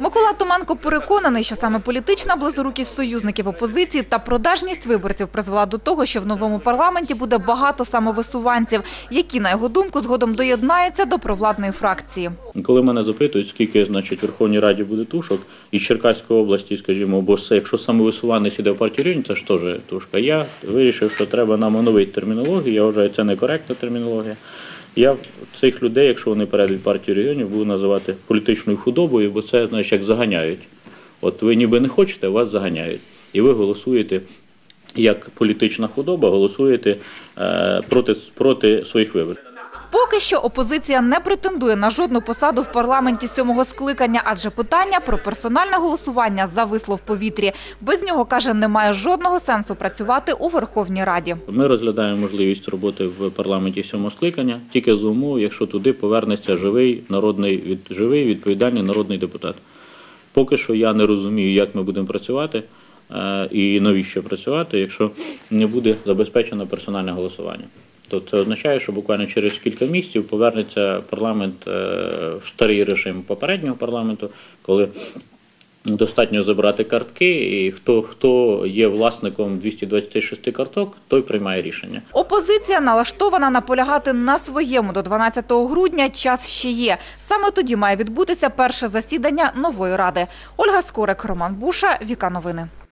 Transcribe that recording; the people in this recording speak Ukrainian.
Микола Томанко переконаний, що саме політична близорукість союзників опозиції та продажність виборців призвела до того, що в новому парламенті буде багато самовисуванців, які, на його думку, згодом доєднаються до провладної фракції. Коли мене запитують, скільки значить, в Верховній Раді буде тушок із Черкаської області, скажімо, бо це, якщо самовисуванець іде в партію регіонів, це ж теж тушка. Я вирішив, що треба нам оновити термінологію. Я вважаю, це некоректна термінологія. Я цих людей, якщо вони перейдуть партію регіонів, буду називати політичною худобою, бо це значить як заганяють. От ви ніби не хочете, вас заганяють. І ви голосуєте як політична худоба, голосуєте е, проти, проти своїх виборів. Поки що опозиція не претендує на жодну посаду в парламенті сьомого скликання, адже питання про персональне голосування зависло в повітрі. Без нього, каже, немає жодного сенсу працювати у Верховній Раді. Ми розглядаємо можливість роботи в парламенті сьомого скликання тільки за умови, якщо туди повернеться живий народний від живий відповідальний народний депутат. Поки що я не розумію, як ми будемо працювати е, і навіщо працювати, якщо не буде забезпечено персональне голосування. То це означає, що буквально через кілька місяців повернеться парламент е, в старий режим попереднього парламенту, коли достатньо забрати картки, і хто, хто є власником 226 карток, той приймає рішення. Опозиція налаштована наполягати на своєму до 12 грудня. Час ще є. Саме тоді має відбутися перше засідання нової ради. Ольга Скорик, Роман Буша, Віка Новини.